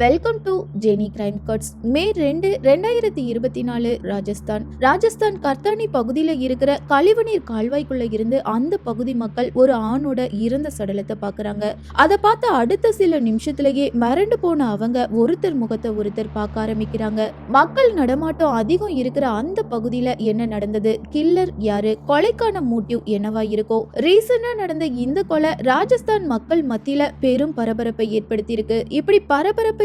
Welcome to Jeni crime cuts May ரெண்டு ரெண்டாயிரத்தி இருபத்தி நாலு ராஜஸ்தான். ராஜஸ்தான் கர்த்தானி பகுதியில் இருக்கிற கழிவுநீர் கால்வாய்க்குள்ள இருந்து அந்த பகுதி மக்கள் ஒரு ஆணோட இறந்த சடலத்தை பாக்குறாங்க. அதை பார்த்த அடுத்த சில நிமிஷத்திலேயே மிரண்டு போன அவங்க ஒருத்தர் முகத்தை ஒருத்தர் பார்க்க ஆரம்பிக்கிறாங்க. மக்கள் நடமாட்டம் அதிகம் இருக்கிற அந்த பகுதியில என்ன நடந்தது? கில்லர் யாரு? கொலைக்கான மோட்டிவ் என்னவா இருக்கோ? ரீசனா நடந்த இந்த கொலை ராஜஸ்தான் மக்கள் மத்தியில பெரும் பரபரப்பை ஏற்படுத்தியிருக்கு. இப்படி பரபரப்பை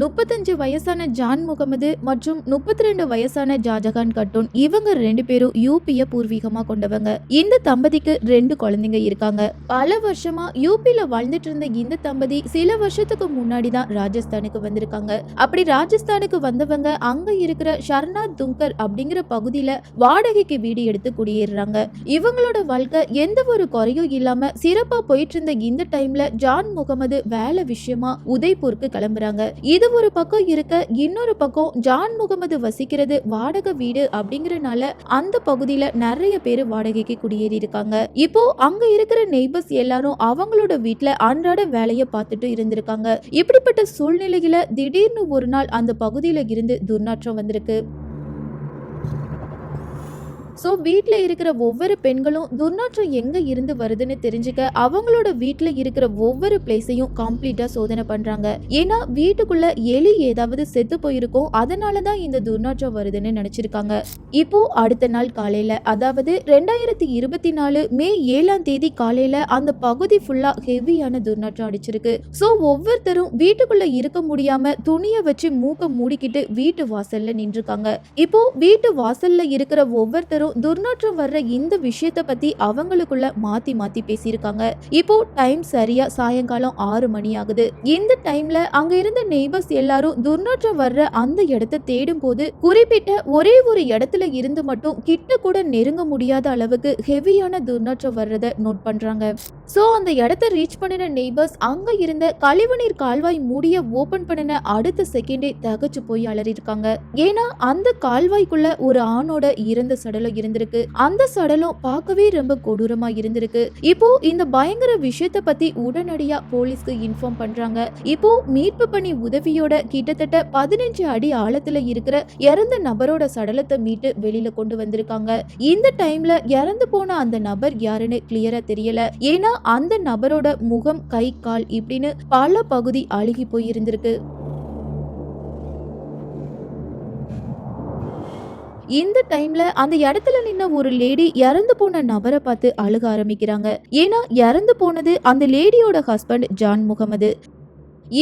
முப்பத்தஞ்சு வயசான ஜான் முகமது மற்றும் முப்பத்தி ரெண்டு வயசான ஜாஜகான் கட்டூன் இவங்க ரெண்டு பேரும் யூபிய பூர்வீகமா கொண்டவங்க. இந்த தம்பதிக்கு ரெண்டு குழந்தைங்க இருக்காங்க. பல வருஷமா யூபியில வாழ்ந்துட்டு இருந்த இந்த தம்பதி சில வருஷத்துக்கு முன்னாடி தான் ராஜஸ்தானுக்கு வந்திருக்காங்க. அப்படி ராஜஸ்தானுக்கு வந்தவங்க அங்க இருக்கிற ஷர்னா துங்கர் அப்படிங்கிற பகுதியில வாடகைக்கு வீடு எடுத்து குடியேறுறாங்க. இவங்களோட வாழ்க்கை எந்த ஒரு குறையும் இல்லாம சிறப்பா போயிட்டு இருந்த இந்த டைம்ல ஜான் முகமது வேலை விஷயமா உதய்பூருக்கு கிளம்புறாங்க. இது ஒரு பக்கம் இருக்க இன்னொரு பக்கம் ஜான் முகமது வசிக்கிறது வாடகை வீடு அப்படிங்கறனால அந்த பகுதியில நிறைய பேர் வாடகைக்கு குடியேறி இருக்காங்க. இப்போ அங்க இருக்கிற நெய்பர்ஸ் எல்லாரும் அவங்களோட வீட்டுல அன்றாட வேலையை பார்த்துட்டு இருந்திருக்காங்க. இப்படிப்பட்ட சூழ்நிலையில திடீர்னு ஒரு நாள் அந்த பகுதியில இருந்து துர்நாற்றம் வந்திருக்கு. ஸோ வீட்டில் இருக்கிற ஒவ்வொரு பெண்களும் துர்நாற்றம் எங்கே இருந்து வருதுன்னு தெரிஞ்சுக்க அவங்களோட வீட்டில் இருக்கிற ஒவ்வொரு பிளேஸையும் கம்ப்ளீட்டாக சோதனை பண்ணுறாங்க ஏன்னா வீட்டுக்குள்ள எலி ஏதாவது செத்து போயிருக்கும். அதனால தான் இந்த துர்நாற்றம் வருதுன்னு நினச்சிருக்காங்க. இப்போ அடுத்த நாள் காலையில் அதாவது ரெண்டாயிரத்தி இருபத்தி நாலு மே ஏழாம் தேதி காலையில் அந்த பகுதி ஃபுல்லாக ஹெவியான துர்நாற்றம் அடிச்சிருக்கு. ஸோ ஒவ்வொருத்தரும் வீட்டுக்குள்ள இருக்க முடியாம துணியை வச்சு மூக்க மூடிக்கிட்டு வீட்டு வாசல்ல நின்றுருக்காங்க. இப்போ வீட்டு வாசல்ல இருக்கிற ஒவ்வொருத்தரும் துர்நாற்றம் வர்ற இந்த விஷயத்த பத்தி அவங்களுக்குள்ள மாத்தி மாத்தி பேசியிருக்காங்க. இப்போ டைம் சரியா சாயங்காலம் ஆறு மணி ஆகுது. இந்த டைம்ல அங்க இருந்த நெய்பர்ஸ் எல்லாரும் துர்நாற்றம் வர்ற அந்த இடத்த தேடும் போது குறிப்பிட்ட ஒரே ஒரு இடத்துல இருந்து மட்டும் கிட்ட கூட நெருங்க முடியாத அளவுக்கு ஹெவியான துர்நாற்றம் வர்றத நோட் பண்றாங்க. ஸோ அந்த இடத்த ரீச் பண்ணின நெய்பர்ஸ் அங்கே இருந்த கழிவுநீர் கால்வாய் மூடிய ஓப்பன் பண்ணின அடுத்த செகண்டே தகச்சு போய் அலறிருக்காங்க ஏன்னா அந்த கால்வாய்க்குள்ள ஒரு ஆணோட இறந்த சடலம் இருந்திருக்கு. அந்த சடலம் பார்க்கவே ரொம்ப கொடூரமா இருந்திருக்கு. இப்போ இந்த பயங்கர விஷயத்த பத்தி உடனடியா போலீஸ்க்கு இன்ஃபார்ம் பண்றாங்க. இப்போ மீட்பு பணி உதவியோட கிட்டத்தட்ட பதினஞ்சு அடி ஆழத்துல இருக்கிற இறந்த நபரோட சடலத்தை மீட்டு வெளியில கொண்டு வந்திருக்காங்க. இந்த டைம்ல இறந்து போன அந்த நபர் யாருன்னு கிளியரா தெரியல. ஏன்னா அந்த நபரோட முகம் கை கால் இப்படின்னு பல பகுதி அழுகி போயிருந்திருக்கு. இந்த டைம்ல அந்த இடத்துல நின்ன ஒரு லேடி இறந்து போன நபரை பார்த்து அழுக ஆரம்பிக்கிறாங்க. ஏன்னா இறந்து போனது அந்த லேடியோட ஹஸ்பண்ட் ஜான் முகமது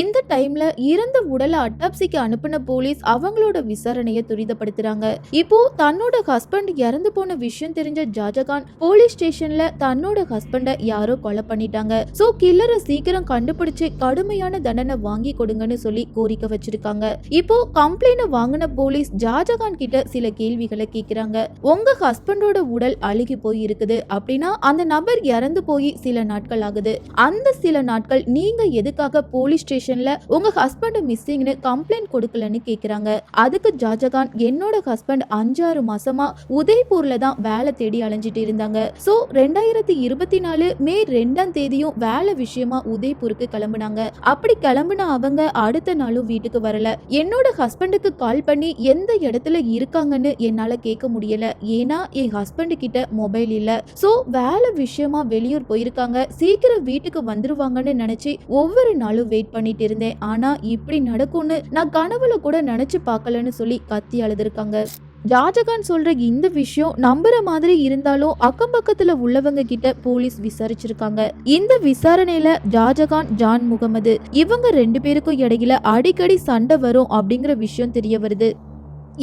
இந்த டைம்ல இறந்த உடலை அட்டாப்சிக்கு அனுப்பின போலீஸ் அவங்களோட விசாரணையை துரிதப்படுத்துறாங்க. இப்போ தன்னோட ஹஸ்பண்ட் இறந்து போன விஷயம் தெரிஞ்ச ஜாஜகான் போலீஸ் ஸ்டேஷன்ல தன்னோட ஹஸ்பண்டை யாரோ கொலை பண்ணிட்டாங்க. சோ கில்லரை சீக்கிரம் கண்டுபிடிச்சு கடுமையான தண்டனை வாங்கி கொடுங்கன்னு சொல்லி கோரிக்கை வச்சிருக்காங்க. இப்போ கம்ப்ளைண்ட் வாங்கின போலீஸ் ஜாஜகான் கிட்ட சில கேள்விகளை கேக்குறாங்க. உங்க ஹஸ்பண்டோட உடல் அழுகி போய் இருக்குது அப்படின்னா அந்த நபர் இறந்து போய் சில நாட்கள் ஆகுது. அந்த சில நாட்கள் நீங்க எதுக்காக போலீஸ் ஸ்டேஷன் ஸ்டேஷன்ல உங்க ஹஸ்பண்ட் மிஸ்ஸிங்னு கம்ப்ளைண்ட் கொடுக்கலன்னு கேக்குறாங்க. அதுக்கு ஜாஜகான் என்னோட ஹஸ்பண்ட் அஞ்சாறு மாசமா உதய்பூர்ல தான் வேலை தேடி அலைஞ்சிட்டு இருந்தாங்க. சோ ரெண்டாயிரத்தி இருபத்தி நாலு மே ரெண்டாம் தேதியும் வேலை விஷயமா உதய்பூருக்கு கிளம்புனாங்க. அப்படி கிளம்புன அவங்க அடுத்த நாளும் வீட்டுக்கு வரல. என்னோட ஹஸ்பண்டுக்கு கால் பண்ணி எந்த இடத்துல இருக்காங்கன்னு என்னால கேட்க முடியல. ஏன்னா என் ஹஸ்பண்ட் கிட்ட மொபைல் இல்ல. சோ வேலை விஷயமா வெளியூர் போயிருக்காங்க. சீக்கிரம் வீட்டுக்கு வந்துருவாங்கன்னு நினைச்சு ஒவ்வொரு நாளும் வெயிட் பண்ணிட்டு இருந்தேன் ஆனா இப்படி நடக்கும்னு நான் கனவுல கூட நினைச்சு பார்க்கலன்னு சொல்லி கத்தி அழுதுருக்காங்க. ஜாஜகான் சொல்ற இந்த விஷயம் நம்புற மாதிரி இருந்தாலும் அக்கம் பக்கத்துல உள்ளவங்க கிட்ட போலீஸ் விசாரிச்சிருக்காங்க. இந்த விசாரணையில ஜாஜகான் ஜான் முகமது இவங்க ரெண்டு பேருக்கும் இடையில அடிக்கடி சண்டை வரும் அப்படிங்கிற விஷயம் தெரிய வருது.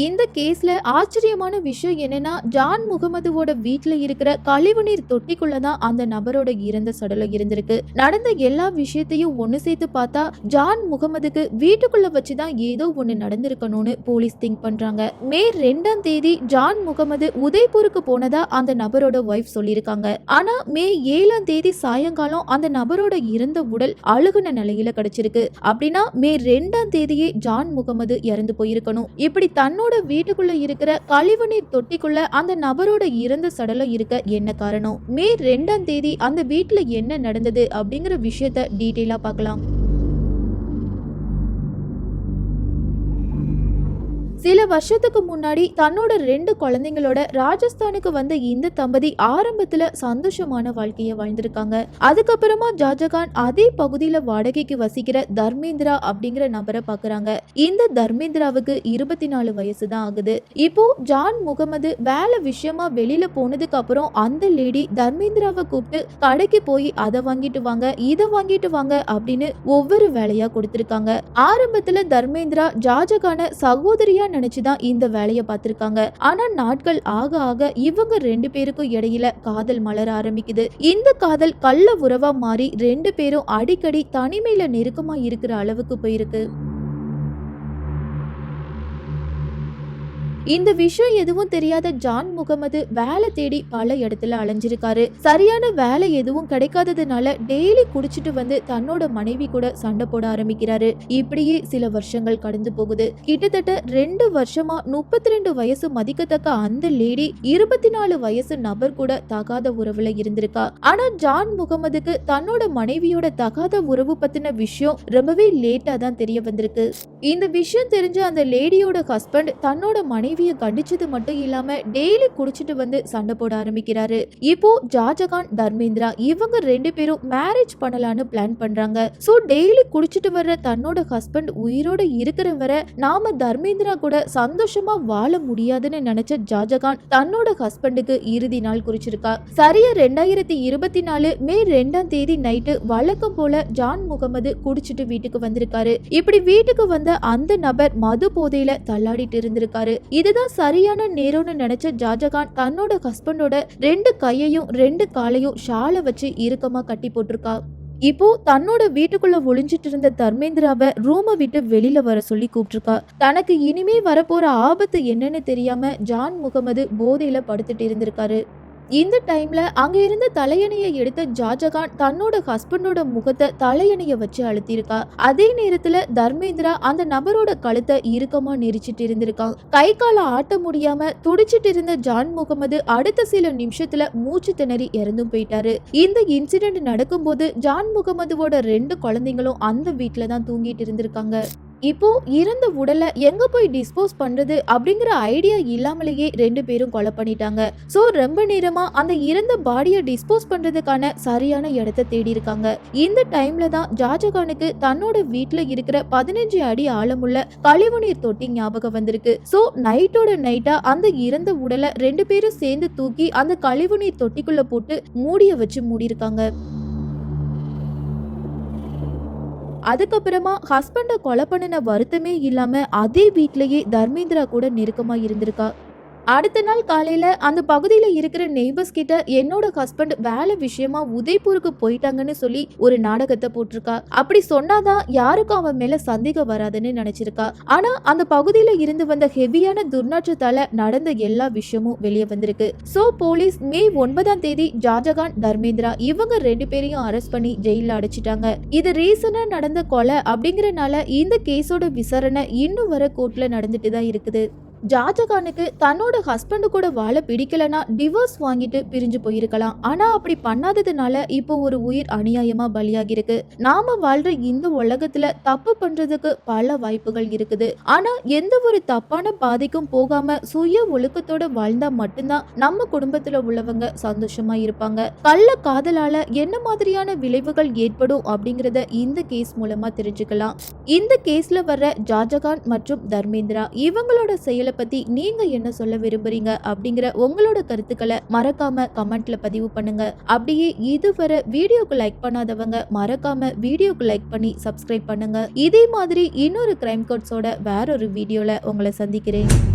இந்த கேஸ்ல ஆச்சரியமான விஷயம் என்னன்னா ஜான் முகமதுவோட வீட்டில் இருக்கிற கழிவுநீர் தொட்டிக்குள்ள தான் அந்த நபரோட இறந்த சடலம் இருந்திருக்கு. நடந்த எல்லா விஷயத்தையும் ஒண்ணு சேர்த்து பார்த்தா ஜான் முகமதுக்கு வீட்டுக்குள்ள வச்சுதான் ஏதோ ஒண்ணு நடந்திருக்கணும்னு போலீஸ் திங்க் பண்றாங்க. மே ரெண்டாம் தேதி ஜான் முகமது உதய்பூருக்கு போனதா அந்த நபரோட ஒய்ஃப் சொல்லியிருக்காங்க. ஆனா மே ஏழாம் தேதி சாயங்காலம் அந்த நபரோட இறந்த உடல் அழுகுன நிலையில கிடைச்சிருக்கு. அப்படின்னா மே ரெண்டாம் தேதியே ஜான் முகமது இறந்து போயிருக்கணும். இப்படி தன்னோட வீட்டுக்குள்ள இருக்கிற கழிவுநீர் தொட்டிக்குள்ள அந்த நபரோட இறந்த சடலம் இருக்க என்ன காரணம்? மே ரெண்டாம் தேதி அந்த வீட்டுல என்ன நடந்தது அப்படிங்கிற விஷயத்த டீட்டெயிலா பார்க்கலாம். சில வருஷத்துக்கு முன்னாடி தன்னோட ரெண்டு குழந்தைங்களோட ராஜஸ்தானுக்கு வந்த இந்த தம்பதி ஆரம்பத்துல சந்தோஷமான வாழ்க்கையை வாழ்ந்திருக்காங்க. அதுக்கப்புறமா ஜாஜகான் அதே பகுதியில வாடகைக்கு வசிக்கிற தர்மேந்திரா அப்படிங்கிற நபரை பாக்குறாங்க. இந்த தர்மேந்திராவுக்கு இருபத்தி நாலு வயசு தான் ஆகுது. இப்போ ஜான் முகமது வேலை விஷயமா வெளியில போனதுக்கு அப்புறம் அந்த லேடி தர்மேந்திராவை கூப்பிட்டு கடைக்கு போய் அதை வாங்கிட்டு வாங்க இதை வாங்கிட்டு வாங்க அப்படின்னு ஒவ்வொரு வேலையா கொடுத்திருக்காங்க. ஆரம்பத்துல தர்மேந்திரா ஜாஜகான சகோதரியா நினைச்சுதான் இந்த வேலையை பார்த்திருக்காங்க. ஆனா நாட்கள் ஆக ஆக இவங்க ரெண்டு பேருக்கும் இடையில காதல் மலர ஆரம்பிக்குது. இந்த காதல் கள்ள உறவா மாறி ரெண்டு பேரும் அடிக்கடி தனிமையில நெருக்கமா இருக்கிற அளவுக்கு போயிருக்கு. இந்த விஷயம் எதுவும் தெரியாத ஜான் முகமது வேலை தேடி பல இடத்துல அலைஞ்சிருக்காரு. சரியான வேலை எதுவும் கிடைக்காததுனால டெய்லி குடிச்சிட்டு வந்து தன்னோட மனைவி கூட சண்டை போட ஆரம்பிக்கிறாரு. இப்படியே சில வருஷங்கள் கடந்து போகுது. கிட்டத்தட்ட ரெண்டு வருஷமா முப்பத்தி ரெண்டு வயசு மதிக்கத்தக்க அந்த லேடி இருபத்தி நாலு வயசு நபர் கூட தகாத உறவுல இருந்திருக்கா. ஆனா ஜான் முகமதுக்கு தன்னோட மனைவியோட தகாத உறவு பத்தின விஷயம் ரொம்பவே லேட்டா தான் தெரிய வந்திருக்கு. இந்த விஷயம் தெரிஞ்ச அந்த லேடியோட ஹஸ்பண்ட் தன்னோட மனைவி மனைவியை கண்டிச்சது மட்டும் இல்லாம டெய்லி குடிச்சிட்டு வந்து சண்டை போட ஆரம்பிக்கிறாரு. இப்போ ஜாஜகான் தர்மேந்திரா இவங்க ரெண்டு பேரும் மேரேஜ் பண்ணலான்னு பிளான் பண்றாங்க. சோ டெய்லி குடிச்சிட்டு வர்ற தன்னோட ஹஸ்பண்ட் உயிரோட இருக்கிற வரை நாம தர்மேந்திரா கூட சந்தோஷமா வாழ முடியாதுன்னு நினைச்ச ஜாஜகான் தன்னோட ஹஸ்பண்டுக்கு இறுதி நாள் குறிச்சிருக்கா. சரியா ரெண்டாயிரத்தி இருபத்தி நாலு மே ரெண்டாம் தேதி நைட்டு வழக்கம் போல ஜான் முகமது குடிச்சிட்டு வீட்டுக்கு வந்திருக்காரு. இப்படி வீட்டுக்கு வந்த அந்த நபர் மது போதையில தள்ளாடிட்டு இருந்திருக்காரு. இதுதான் சரியான நேரம்னு நினைச்ச ஜாஜகான் தன்னோட ஹஸ்பண்டோட ரெண்டு கையையும் ரெண்டு காலையும் ஷாலை வச்சு இறுக்கமா கட்டி போட்டிருக்கா. இப்போ தன்னோட வீட்டுக்குள்ள ஒளிஞ்சிட்டு இருந்த தர்மேந்திராவை ரூமை விட்டு வெளியில வர சொல்லி கூப்பிட்டுருக்கா. தனக்கு இனிமே வரப்போற ஆபத்து என்னன்னு தெரியாம ஜான் முகமது போதையில படுத்துட்டு இருந்திருக்காரு. இந்த டைம்ல அங்க இருந்த தலையணையை எடுத்த ஜாஜகான் தன்னோட ஹஸ்பண்டோட முகத்தை தலையணைய வச்சு அழுத்திருக்கா அதே நேரத்துல தர்மேந்திரா அந்த நபரோட கழுத்தை இறுக்கமா நெரிச்சிட்டு இருந்திருக்கான் கை கால ஆட்ட முடியாம துடிச்சிட்டு இருந்த ஜான் முகமது அடுத்த சில நிமிஷத்துல மூச்சு திணறி இறந்தும் போயிட்டாரு. இந்த இன்சிடென்ட் நடக்கும்போது ஜான் முகமதுவோட ரெண்டு குழந்தைங்களும் அந்த வீட்டுல தான் தூங்கிட்டு இருந்திருக்காங்க. இப்போ இறந்த உடலை எங்க போய் டிஸ்போஸ் பண்றது அப்படிங்கிற ஐடியா இல்லாமலேயே ரெண்டு பேரும் கொலை பண்ணிட்டாங்க. சோ ரொம்ப நேரமா அந்த இறந்த பாடியை டிஸ்போஸ் பண்றதுக்கான சரியான இடத்த தேடி இருக்காங்க. இந்த டைம்ல தான் ஜாஜகானுக்கு தன்னோட வீட்டுல இருக்கிற பதினஞ்சு அடி ஆழமுள்ள கழிவுநீர் தொட்டி ஞாபகம் வந்திருக்கு. சோ நைட்டோட நைட்டா அந்த இறந்த உடலை ரெண்டு பேரும் சேர்ந்து தூக்கி அந்த கழிவுநீர் தொட்டிக்குள்ள போட்டு மூடிய வச்சு மூடியிருக்காங்க. அதுக்கப்புறமா ஹஸ்பண்டை கொலை பண்ணின வருத்தமே இல்லாமல் அதே வீட்லேயே தர்மேந்திரா கூட நெருக்கமாக இருந்திருக்கா? அடுத்த நாள் காலையில அந்த பகுதியில இருக்கிற நெய்பர்ஸ் கிட்ட என்னோட ஹஸ்பண்ட் வேலை விஷயமா உதய்பூருக்கு போயிட்டாங்கன்னு சொல்லி ஒரு நாடகத்தை போட்டிருக்கா. அப்படி சொன்னாதான் யாருக்கும் அவன் மேல சந்தேகம் வராதுன்னு நினைச்சிருக்கா. ஆனா அந்த பகுதியில இருந்து வந்த ஹெவியான துர்நாற்றத்தால நடந்த எல்லா விஷயமும் வெளியே வந்திருக்கு. சோ போலீஸ் மே ஒன்பதாம் தேதி ஜாஜகான் தர்மேந்திரா இவங்க ரெண்டு பேரையும் அரெஸ்ட் பண்ணி ஜெயில அடைச்சிட்டாங்க. இது ரீசனா நடந்த கொலை அப்படிங்கறனால இந்த கேஸோட விசாரணை இன்னும் வர கோர்ட்ல நடந்துட்டு தான் இருக்குது. ஜாஜகானுக்கு தன்னோட ஹஸ்பண்டு கூட வாழ பிடிக்கலனா டிவோர்ஸ் வாங்கிட்டு பிரிஞ்சு போயிருக்கலாம். ஆனா அப்படி பண்ணாததுனால இப்போ ஒரு உயிர் அநியாயமா பலியாகி இருக்கு நாம வாழ்ற இந்த உலகத்துல தப்பு பண்றதுக்கு பல வாய்ப்புகள் இருக்குது. ஆனா எந்த ஒரு தப்பான பாதைக்கும் போகாம சுய ஒழுக்கத்தோட வாழ்ந்தா மட்டும்தான் நம்ம குடும்பத்துல உள்ளவங்க சந்தோஷமா இருப்பாங்க. கள்ள காதலால என்ன மாதிரியான விளைவுகள் ஏற்படும் அப்படிங்கறத இந்த கேஸ் மூலமா தெரிஞ்சுக்கலாம். இந்த கேஸ்ல வர்ற ஜாஜகான் மற்றும் தர்மேந்திரா இவங்களோட செயல் பத்தி நீங்க என்ன சொல்ல விரும்புறீங்க அப்படிங்கிற உங்களோட கருத்துக்களை மறக்காம கமெண்ட்ல பதிவு பண்ணுங்க. அப்படியே இதுவரை வீடியோக்கு லைக் பண்ணாதவங்க மறக்காம வீடியோக்கு லைக் பண்ணி சப்ஸ்கிரைப் பண்ணுங்க. இதே மாதிரி இன்னொரு கிரைம் கோட்ஸோட வேற ஒரு வீடியோல உங்களை சந்திக்கிறேன்.